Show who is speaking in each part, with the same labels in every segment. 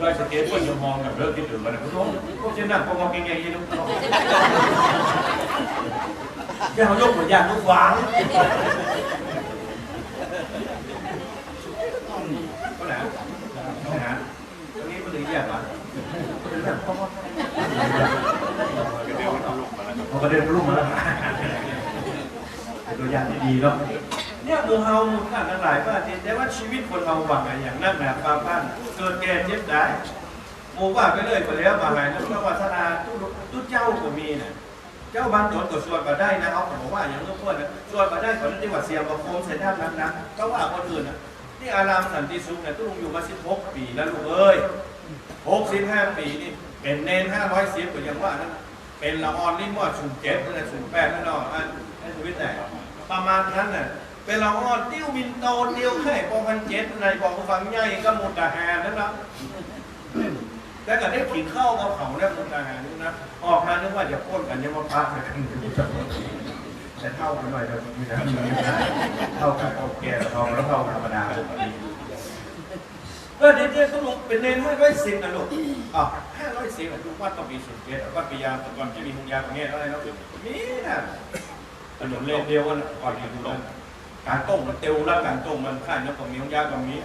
Speaker 1: ด้วยสเก็ตเพื่อนจะมองแบบเลิกคิดถึงมันนะพวกน้องพวกเช่นนั้นพวกมองเก่งๆยี่นุ๊กน้องแค่เขายกตัวอย่างลูกหวางก็ไหนก็ไหนตรงนี้มันถึงแยกวะพอกระเด็นลูกมาแล้วเป็นตัวอย่างที่ดีเนาะ เนี่ยมือเฮาท่านทั้งหลายว่าที่แต่ว่าชีวิตคนเฮาหวังอะไรอย่างนั้นนะความบ้านเกิดแก่เจ็บได้โมว่าไปเลยไปแล้วมาไงนั่นก็วัฒนาทุกทุกเจ้าก็มีนะเจ้าบางตนก็สวดมาได้นะเขาบอกว่าอย่างนู้นเพื่อนนะสวดมาได้ก่อนที่ว่าเสียงมาโคมใส่ท่านนั้นนะก็ว่าคนอื่นนะนี่อารามสันติสุขเนี่ยตุ้งอยู่มา16ปีแล้วลูกเอ้ย65ปีนี่เป็นเนน500เสียก็ยังว่านั่นเป็นละออนนี่มั่วสูงเจ็ดนั่นแหละสูงแปดนั่นเนาะอันอันชีวิตไหนประมาณนั้นน่ะ เป็นเราอ่อนติ้วมินโตเดียวแค่ปองพันเจ็ดในบอกฟังใหญ่ก็หมุดทหารนั่นนะแต่ก็ได้ขิงเข้ากับเขาเนี่ยมุดทหารนี่นะออกมานึกว่าจะพ้นกันยังมาพักกันแต่เท่ากันหน่อยเดียวมีนะเท่ากับเอาแก่ทองแล้วเท่าธรรมดาเออเดี๋ยวต้องลงเป็นเนนห้าร้อยสิบนะลูกอะห้าร้อยสิบลูกว่าต้องมีสุดเกตก็พยายาต่ก่อนจะมีหงยาตรงนี้อะไรแล้วนี่นะขนมเล็กเดียวกันก่อนที่ดูลงตรต้ มมันข้าวนกกับมีของยากับมี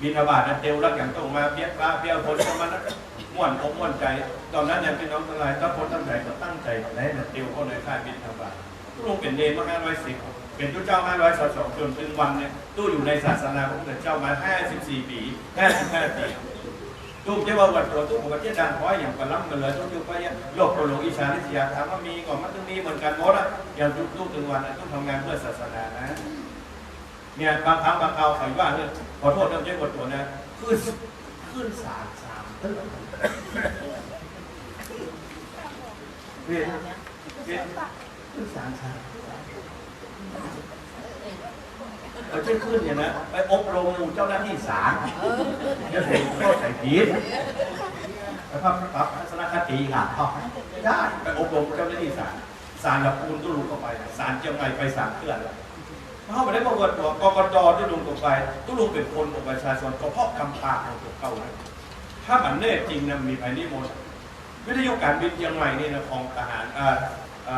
Speaker 1: บินบาตนะเตียวแล้วอย่างต้มมาเบี้ยปลาเบี้ยคนประมาณนั้นม่วนอกม่วนใจ ตอนนั้นยังเป็นน้องทั้งหลายถ้าคนตั้งใจก็ตั้งใจได้แต่เตียวคนในข้าบินบาตตู้ลงเป็นเนมาห้าร้อยสิบเป็นตู้เจ้าห้าร้อยสองจนถึงวันเนี่ยตู้อยู่ในศาสนาของพระเจ้ามาห้าสิบสี่ปีห้าสิบห้าปีตู้เจ้าว่าวัดตัวตู้ประเทศดังพราะอย่างกระล้ำกันเลยตู้อยู่ไปโลกโปรโลกอีสานิสยาถามว่ามีก่อนมันต้องมีเหมือนกันหมดอะอย่างตู้ถึงวันต้ทำงานเพื่อศาสนานะ เนี่ยบางครั้งบางคราวใครว่าเนี่ยขอโทษเรื่องเจ๊กดตัวนะขึ้นขึ้นสามสามเรียนเรียนขึ้นสามสามเราจะขึ้นเนี่ยนะไปอบรมหมู่เจ้าหน้าที่ศาลจะเห็นข้อใส่ผิดแล้วก็ปรับทัศนคติค่ะได้ไปอบรมเจ้าหน้าที่ศาลศาลละปูนตุลุเข้าไปศาลเชียงใหม่ไปศาลเพื่อน แล้วเขาไม่ได้บอกว่าตัวกกตที่ลุงตกไปตุลุงเป็นคนของประชาชนก็เพราะคำปากของตัวเก่านะถ้ามันแน่จริงนะมีภายในหมดวิทยุการบินเชียงใหม่นี่นะของทหารอ่าอ่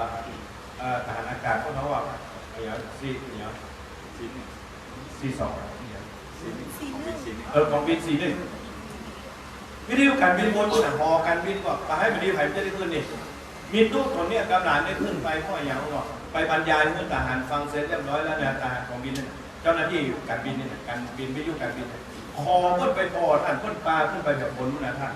Speaker 1: าอ่าทหารอากาศเขาเขาว่าอะไรอย่างซีเนี่ยซีซีสองเออของบินซีหนึ่งวิทยุการบินบนตัวหอการบินก็ไปให้บดีไผ่จะได้ขึ้นนี่ มีตู้ตัวเนี้ยกำลังได้ขึ้นไปพราะอย่างว่าไปบรรยายเมื่อทหารฟังเสร็จเรียบร้อยแล้วเนี่ยทหารของบินเนี่ยเจ้าหน้าที่การบินเนี่ยการบินวิทยุการบินคอเพื่อนไปพอท่านเพื่อนปลาขึ้นไปแบบบนนะท่าน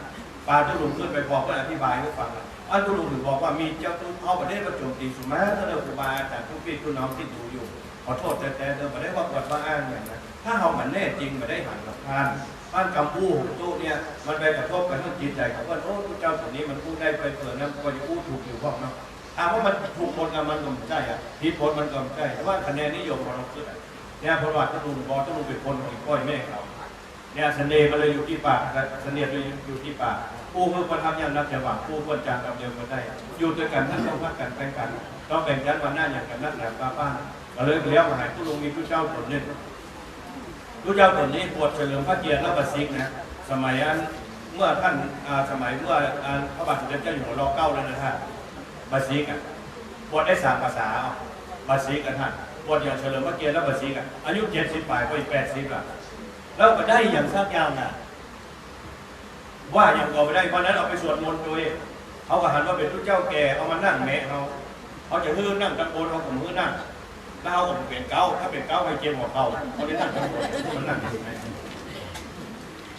Speaker 1: ปลาตุลุงขึ้นไปพอเพื่อธิบายให้ฟังนะอันตุลุงถึงบอกว่ามีเจ้าตุเอาประเทศมาโจมตีสุมาถ้าเราครูบาแต่ทุกปีทุกน้องที่ดูอยู่ขอโทษแต่แต่เดิมไม่ได้ว่าปวดว่าอ้างอย่างนั้นถ้าเราเหมือนแน่จริงไม่ได้หันกับท่าน บ้านกำปูตู้เนี่ยมันไปกระทบกับเรื่องจิตใจของว่าโอ้เจ้าตัวนี้มันพูดได้ไปเปิดนะก็จะพูดถูกอยู่บ้างเนาะถามว่ามันถูกผลกับมันก็ไม่ใช่อะผิดผลมันก็ไม่ใช่แต่ว่าคะแนนนิยมของเราขึ้นอเนี่ยเพระว่าถ้าลุงบอกถ้าลุงเป็นคนของอีกก้อยแม่เขาเนี่ยเสน่ห์มันเลยอยู่ที่ปากเสน่ห์เลยอยู่ที่ปากผู้เมื่อคนทำยังนับจะหวังผู้ควรจางกับเดียวกันได้ อยู่ด้วยกันท่านต้องพักกันแบ่งกันต้องแบ่งชั้นวันหน้าอย่างกันนักหนาป้าป้าก็เลยเลี้ยวมาให้ผู้ลุงมีผู้เจ้าตนห นึ่งผู้เจ้าตนนี้ปวดเฉลิมพระเกียรติและประสิทธิ์นะ สมัยอันเมื่อท่านสมัยเมื่อพระบาทสมเด็จเจ้าอยู่หัวรอเก้าแล้วนะท่านบาซิกอะบวชได้สามภาษาเอาบาซิกกันท่านบวชอย่างเฉลิมพระเกียรติแล้วบาซิกอะอายุเจ็ดสิบปลายไปแปดสิบอะแล้วก็ได้อย่างสักอย่างน่ะว่าอย่างก็ไม่ได้วันนั้นเอาไปสวดมนต์โดยเขาก็หันว่าเป็นทุกเจ้าแก่เอามานั่งแม่เขาเขาจะฮื้อนั่งตะโกนเขาผมฮื้อนั่ง เขาผมเป็นเก้าถ้าเป็นเก้าให้เจียมหัวเขาเขาได้นั่งตะโกนมันนั่งอยู่ไหน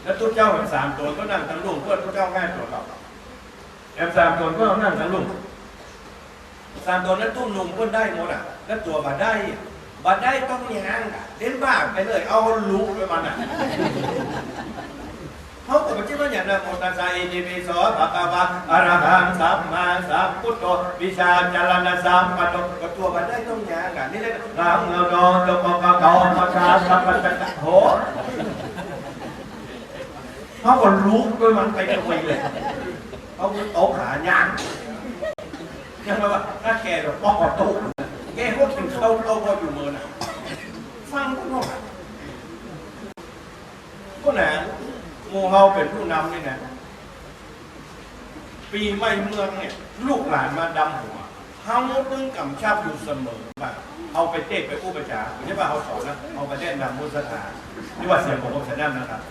Speaker 1: แล้วทุกเจ้าเป็นสามตัวก็นั่งทั้งลุงเพื่อนทุกเจ้าง่ายตัวเขาแอมสามตัวก็นั่งทั้งลุงสามตัวนั้นตุ้มลุงก็ได้หมดอะ แล้วตัวบาได้บาได้ต้องยางอะเล่นบ้าไปเลย เอาลูกไปมันอะ เขาก็ไม่ใช่ว่าอย่างนั้นโมตัสสะอิติปิโสภะคะวะอะระหังสัมมาสัมพุทโธวิชาจารณะสัมปันโนก็ตัวบาได้ต้องยางอะนี่เลยรามเงาโดนโตปะปะเกาปะชาสัพพะตะโหเขาก็ลูกไปมันไปตัวเลยเขาก็ตกหายางยังไงว่าถ้าแกแบบปอกกอตุแกก็ถึงเข้าเข้าก็อยู่เมืองน่ะฟังก็งงก็หนา มูเฮาเป็นผู้นำนี่นะปีใหม่เมืองเนี่ย ลูกหลานมาดำหัวเฮาตึงกำชับอยู่เสมอว่าเอาไปเทศไปอุปจาระไม่ใช่ว่าเขาสอนนะเอาไปแนะนำมุสถานนี่ว่าเสียงของผมจะแนะนำนะครับ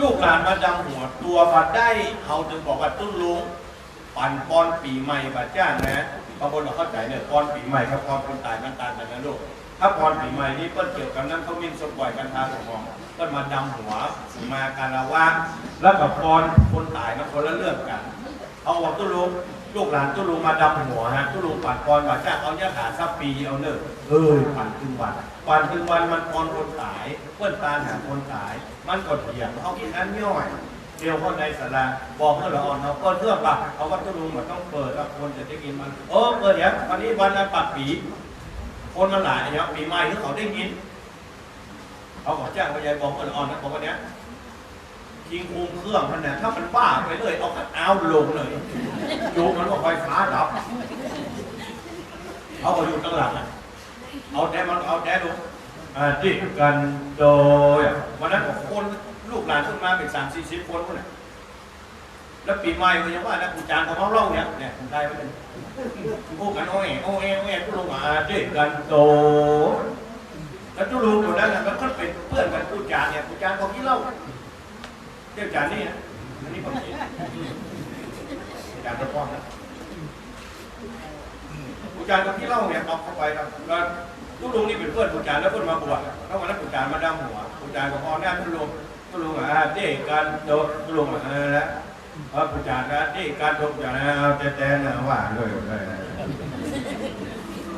Speaker 1: ลูกหลานมาดำหัวตัวมาได้เขาจึงบอกว่าตุ้นลุงปั่นปอนปีใหม่บาจ้านะบางคนเราเข้าใจเนี่ยปอนปีใหม่กับปอนคนตายมันตางกันนะลูกถ้าปอนปีใหม่นี่เปิ้นเกี่ยวกับนั้นเขามินสมบ่อยกันทาของมอง เปิ้นมาดำหัวมาการาวาแล้วกับปอนคนตายมันคนละเรื่องกัน เอาว่าตุ้ลุงลูกหลานตุ้ลุงมาดำหัวฮะตุ้ลุงปั่นปอนบาจ้าเอาเนี่ยขาซับปีเอาเนอเอ้ยปันถึงวันปันถึงวันมันปอนคนตายเปิ้นตาหาคนตาย มันก็เถียงเอาอีกอันย่อยเดียวเข้าในสาราบอกเพื่อนละอ่อนเขาเปิดเพื่อปะเอาวัตถุลุงมันต้องเปิดแล้วคนจะได้กินมันโอ้เปิดเดี๋ยววันนี้วันนั้นปัดปีคนมันหลายเนี่ยปีใหม่ที่เขาได้กิน เขาขอแจ้งไปยายบอกเพื่อนละอ่อนะบอกว่าเนี้ยทิ้งคุมเครื่องมันเนี่ยถ้ามันบ้าไปเลยเอาขัดเอาลงเลยโยมมันก็ไฟฟ้าดับเอาไปอยู่ข้างหลังอะเอาแดมันเอาแดลงอาจิกันโดยวันนั้นคนลูกหลานขึ้นมาเป็นสามสี่สิบคนคนน่ะแล้วปีใหม่ก็ยังว่านะคุณจานของเขาเล่าเนี่ยเนี่ยคนไทยไม่เป็นพูดกันโอ้ยโอ้ยโอ้ยทุลุงอาจิกันโด แล้วทุลุงอยู่นั้นน่ะมันก็เป็นเพื่อนกันพูดจานเนี่ยพูดจานของที่เล่าเจ้าจานนี่นะอันนี้ผมคิดจานตะก้อนนะพูดจานของที่เล่าเนี่ยเอาเข้าไปครับแล้วทุลุงนี่เป็นเพื่อนปู่จานแล้วเพื่อนมาบวชแล้ววันนั้นปู่จานมาดำหัวปู่จานก็พอแน่ทุลุงทุลุงอะเด็กการโดทุลุงอะนั่นแหละเออปู่จานก็เด็กการโดปู่จานเอาแต่แต่นะว่าเลยเลย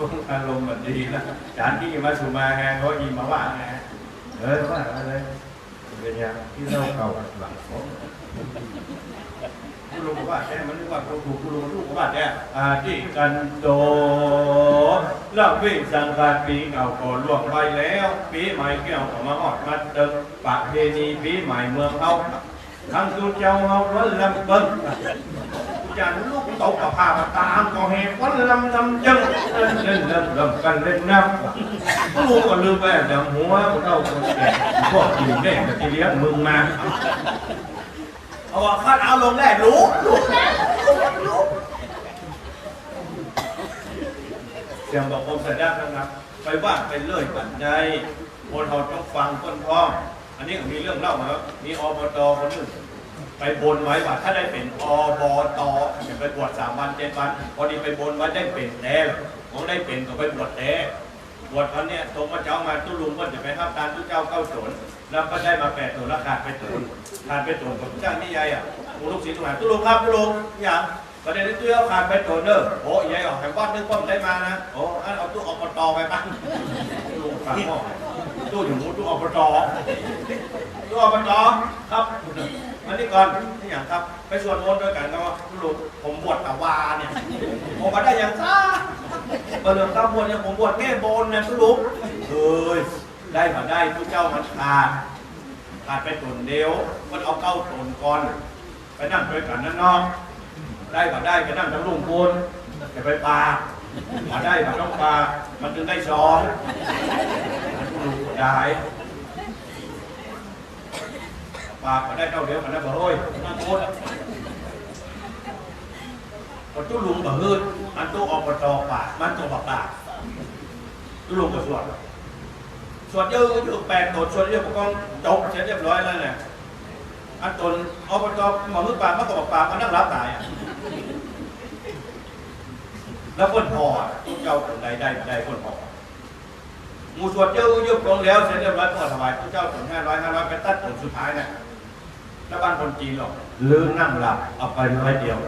Speaker 1: ลงอารมณ์มันดีนะจานที่มาสุมาแฮงเขายิงมาว่าไงเออว่าอะไรเป็นยังที่เราเก่าหลังผมคุณลุงบอกว่าแค่มันนึกว่าถูกคุณลุงลูกบอกว่าแค่อาที่กันโดเล่าวิสังขารปีเก่าก่อนล่วงไปแล้ว ปีใหม่เกี่ยวกับมาหอดมาเติมปะเพณีปีใหม่เมืองเขาทั้งสุเจ้าเฮาล้นลำเบิ้ง จานลูกตกกับผ้าตามก็เหตุวันลำลำจังเล่นเล่นเล่นลำกันเล่นน้ำก็รู้ก็ลืมไปดังหัวเราคนแก่พวกกินแดงกับที่เลี้ยงมึงมาเอาว่าข้าเอาลงแรกรู้รู้แล้วรู้เสียงบอกผมสัญญานะครับ ไปว่าไปเลื่อยปันใจคนเขาต้องฟังต้นพ้อง อันนี้มีเรื่องเล่ามาครับมีอบตคนหนึ่ง ไปบนไว้ว่าถ้าได้เป็นอบตจะไปบวชสามวันเจ็ดวันพอดีไปบนไว้ได้เป็นแน่ของได้เป็นก็ไปบวชแน่บวชวันเนี้ยตรงมาเจ้ามาตุ้ลุงก็จะไปห้ามการทุเจ้าเข้าสวนแล้วก็ได้มาแปดตัวแล้วขาดไปตัวขาดไปตัวกับเจ้านี่ยายอะกูลูกศิษย์ทุกหลานตุ้ลุงครับตุ้ลุงอย่างประเด็นที่ตู้เอาขาดไปตัวเนอร์โอ้ยายออกแห่งบ้านนึกป้อมได้มานะโอ้อันเอาตู้อบตไปปะตู้ฝากหม้อตู้อยู่มูตู้อบตตู้อบตครับ อันนี้ก่อนนี่อย่างครับ ไปสวดมนต์ด้วยกันก็ว่าลูกผมบวชตะวาเนี่ย ผมมาได้อย่างซ่าเปิดตาบวชเนี่ยผมบวชแก้บนเนะทุลุกเอ้ยได้มาได้ผู้เจ้ามันขาดขาดไปตนเดียว มันเอาเก้าตนก่อน ไปนั่งด้วยกันนั่นนาะได้ก็ได้ไปนั่งทั้งลุงพูนจะไปปลามาได้มาต้องปลามันถึงได้สองลุงได้ ปาก็ได้เท่าเดียวกันนะบ่เฮ้ยนั่งพูดพอตู้ลุงบ่ฮืดมันตู้อบตปากมันตัวปากปากตู้ลุงก็สวดสวดเยอะอยู่แปดตัวสวดเยอะพวกกองจบเสร็จเรียบร้อยแล้วเนี่ยอันตนอบตหมอมือปากมันก็บอกปากมันนั่งรับตายอะแล้วคนพอทุกเจ้าคนใดได้ได้คนพอมูสวดเยอะยุบลงแล้วเสร็จเรียบร้อยก็ถวายพระเจ้าถึงห้าร้อยห้าร้อยไปตัดผลสุดท้ายเนี่ย แล้วบ้านคนจีนหรอกลืมนั่งหลับเอาไปร้อยเดียว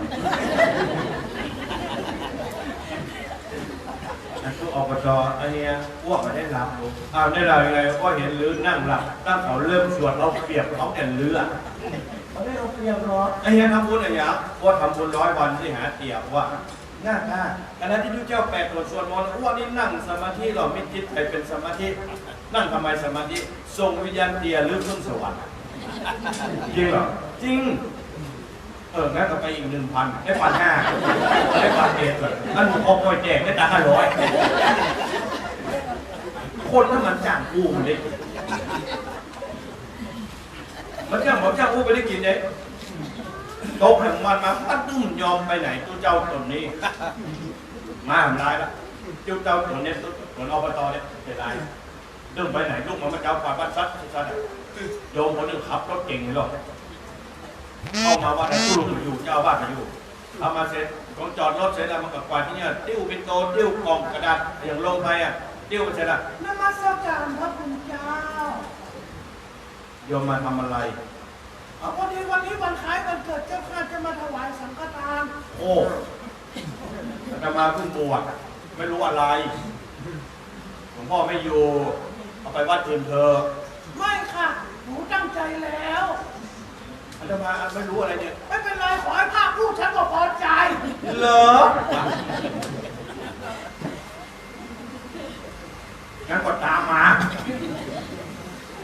Speaker 1: อันทุกอบจอันเนี้ยพวกมันได้หลับอยู่อ้าวได้หลับยังไงก็เห็นลืมนั่งหลับตั้งเขาเริ่มสวดเราเปรียบเขาแต่เรือ
Speaker 2: เขาได้เอาเปรียบเหรอ
Speaker 1: ไอ้เฮียทำบุญอะไรอย่างว่าทำบุญร้อยวันที่หาเตียบว่า
Speaker 2: ง่ายง่าย
Speaker 1: ขณะที่พระเจ้าแปดตรวจส่วนมนต์ว่านี่นั่งสมาธิหรอมิจิตไปเป็นสมาธิ นั่งทำไมสมาธิส่งวิญญาณเตียหรือขึ้นสวรรค์ จริงเหรอจริง เอองั้นก็ไปอีกหนึ่งพันได้พันห้าได้พันเอ็ดเลยนั่นผมเอาปล่อยแจกได้ตังค์ห้าร้อยคนถ้ามันจ้างกูมันได้มันจ้าผมเจ้างอู้ไปได้กินเนี่ยต๊ะแห่งมันมาพัดนุ่มยอมไปไหนตัวเจ้าตนนี้ มาทำร้ายละเจ้าเจ้าตนเนี่ยตนอบตเนี่ยเป็นไรเรื่องไปไหนลูกมันมาเจ้าฝ่ายบ้านซัดซัด โยมคนหนึงขับรถเก่งเลยหรอกเข้ามาว่าแล้วลูกอยู่เจ้าบ้านมาอยู่ทำมาเสร็จของจอดรถเสร็จแล้วมันกับกวาดที่เนี่ยติ้วเป็นโตติ้วกล่องกระดาษอย่างลงไปอะติ้วเสร็จแล้ว
Speaker 2: นมัสการพระคุณเจ้า
Speaker 1: โยมมาทำอะไร
Speaker 2: เอาพอดีวันนี้วันคล้ายวันเกิดเจ้าข้าจะมาถวายสังฆทาน
Speaker 1: โอ้อาตมาเพิ่งบวชไม่รู้อะไรหลวงพ่อไม่อยู่ เอาไปวัดอื่นเถอะ
Speaker 2: ไม่ค่ะ หนูตั้งใจแล้ว
Speaker 1: อาตมาไม่รู้อะไรเนี่ย
Speaker 2: ไม่เป็นไรขอให้ภาคลูกฉันก็พอใจ
Speaker 1: เหรองั้นก็ตามมา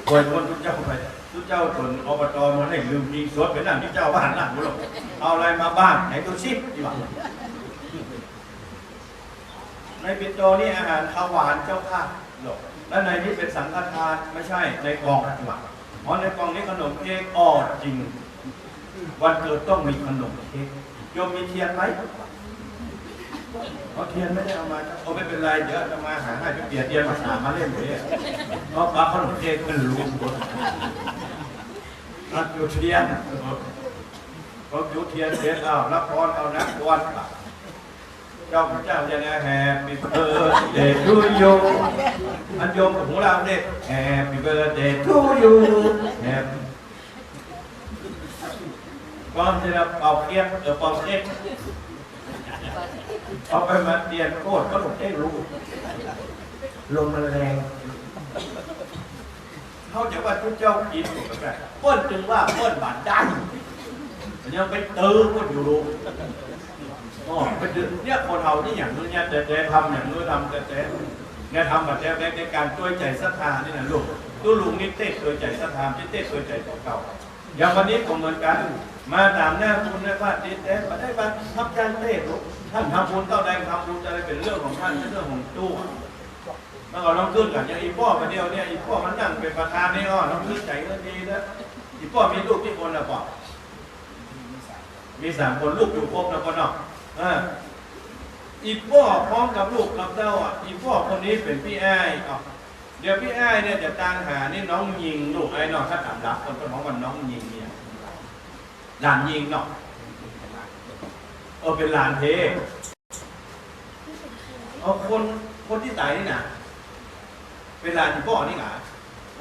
Speaker 1: คอยคนทุกเจ้าไปทุกเจ้าส่วนอบตมันให้ลืมยิงสวดเป็นหนังที่เจ้าบ้านหลังรู้หรอกเอาอะไรมาบ้างไหนดูชิดีกว่าในปิดโตนี่อาหารข้าวหวานเจ้าค่ะหรอก แล้วในนี้เป็นสังฆทานไม่ใช่ในกล่องดีกว่าอ๋อในกล่องนี้ขนมเค้กอ้อจริง วันเกิดต้องมีขนมเค้กโยมมีเทียนไหมเอาเทียนไม่ได้เอามาเอาไม่เป็นไรเดี๋ยวจะมาหาให้ไปเปลี่ยนเทียนมาสามาเล่นเลยเพราะปลาขนมเค้กมันรู้หมดรับอยู่เทียนก็อยู่เทียนเทียนเอารับพรเอานักบวชเจ้าพระเจ้าจะนะแฮปปี้เบิร์ดเดย์ทูยูอันโยมของเราเนี่ยแฮปปี้เบิร์ดเดย์ทูยูแฮปก่อนที่เราเป่าเกียบเออเป่าเค้กเอาไปมาเตียนโคตรก็หลงเอ้รู้ลมมันแรงเขาจะว่าทุกเจ้ากินก็ได้เปิ้นจึงว่าเปิ้นบาดได้มันยังไปเตื้อก็อยู่รู้ อ๋อไปดือเนี่ยคนเฮานี่อย่างนู้นเนี่ยแต่แต่ทำอย่างนู้นทำแต่แต่เนี่ยทำแบบแต่ในการช่วยใจศรัทธานี่นะลูกตู้ลุงนี่เต้ช่วยใจศรัทธาที่เต้ช่วยใจของเก่าอย่างวันนี้ผมเหมือนกันมาตามหน้าคุณนะว่าติดแต่มาได้มาทำการเทศน์ท่านทำบุญเท่าใดทำบุญอะไรเป็นเรื่องของท่านเป็นเรื่องของตู้แล้วก็น้องขึ้นกันอย่างอีพ่อมาเดียวเนี่ยอีพ่อมันนั่งเป็นประธานนี่อ้อน้องขึ้นใจก็ดีนะอีพ่อมีลูกกี่คนละพ่อมีสามคนลูกอยู่ครบแล้วก็เนาะ อ่าอีพ่อพร้อมกับลูกกับเต้าอะอีพ่อคนนี้เป็นพี่อ้อะเดี๋ยวพี่อ้เนี่ยจะตามหานี่น้องยิงลูกไอ้เนาะถ้าถามรับคนก็มองว่าน้องยิงเนี่ยหลานยิงเนาะเออเป็นหลานเทเอาคนคนที่ตายนี่นะเป็นหลานอีพ่อนี่หนา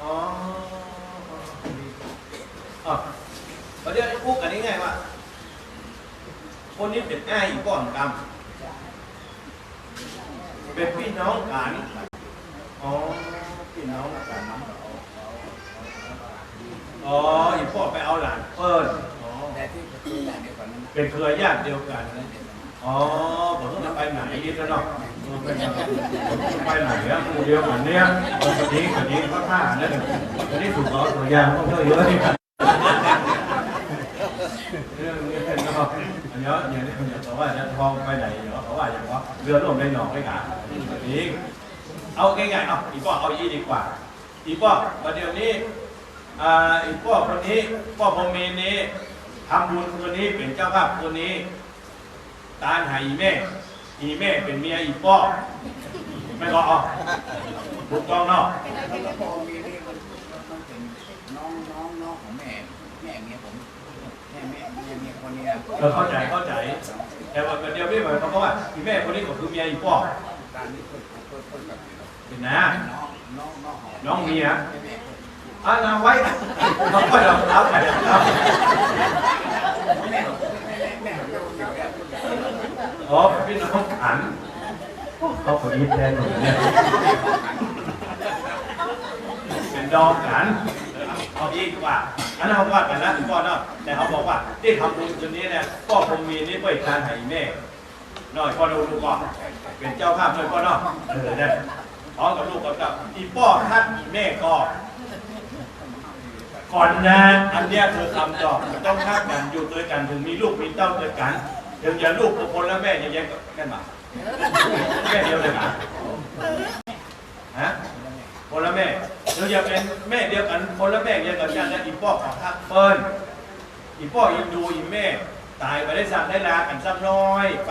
Speaker 1: อ๋ออ๋อเดี๋ยวพูดกันนี้ไงว่า คนนี้เป็นอ้ายก่อนกรรมเป็นพี่น้องกันอ๋อพี่น้องกันอ๋ออีพ่อไปเอาหลานเปิ้ลอ๋อ
Speaker 3: แต่ที่ประตูด่านเป็
Speaker 1: นเครือญาติเดียวกันอ๋อผมต้องไปไหนนี่ซะเนาะไปไหนอะกูเดียวกันเนี่ยคนนี้คนนี้เขาท่าเนี่ยคนนี้ถูกเอาตัวยางต้องเยอะเยอะนี่ เรื่องนี้เป็นเนาะอันนี้อย่างนี้คนเขาว่าจะทองไปไหนเนาะเขาว่าอย่างว่าเรือล่มในหนองไม่กานี้เอาง่ายๆเอาอีกพ่อเอายี่ดีกว่า อีกพ่อประเดี๋ยวนี้อ่าอีกพ่อคนนี้พ่อพรมีนี้ทำบุญคนนี้เป็นเจ้าภาพคนนี้ ตาหาอีแม่ อีแม่เป็นเมียอีป้อไม่ก็เอาถูกต้องเนาะ
Speaker 3: แล้วพอมีนี่มันมันเป็นน้องน้องน้องของแม่แม่เมียผมแม่แม่แม่ เมียคนเนี้ย
Speaker 1: เออเข้าใจเข้าใจ แต่ว่าเดียวไม่หมายความว่าอีแม่คนนี้ก็คือเมียอีป้อ
Speaker 3: การนี้คนคนคนกับ
Speaker 1: เป็นนะ
Speaker 3: น้อง
Speaker 1: เมีย
Speaker 3: แม่คน
Speaker 1: อะนำไว้น้องไว้เราเอาไปเอา
Speaker 3: แม่แม่แม่เดียวเดียวเนี่ย
Speaker 1: อ๋อพี่น้องขันเขาคนนี้แทนหนูเนี่ยเป็นดองกันเอาดีกว่า อันนั้นเขาว่ากันนะพ่อเนาะแต่เขาบอกว่าที่ทำบุญตัวนี้เนี่ยพ่อคงมีนี่เพื่อการให้แม่หน่อยพ่อดูดูก่อนเป็นเจ้าภาพเลยพ่อเนาะเออเนี่ยพร้อมกับลูกกับเจ้าอีพ่อท่านอีแม่ก็ก่อนนะอันเนี้ยคือคำตอบมันต้องทักกันอยู่ด้วยกันถึงมีลูกมีเต้าด้วยกันถึงอย่าลูกกับคนแล้วแม่จะแยกกันมาแม่เดียวเลยนะฮะคนละแม่ เราอย่าเป็นแม่เดียวกันคนละแม่เดียวกันอย่างนั้นอีพ่อของทักเฟิร์นอีพ่ออินดูอีแม่ ตายไปได้สั่งได้ลากันสักน้อยไป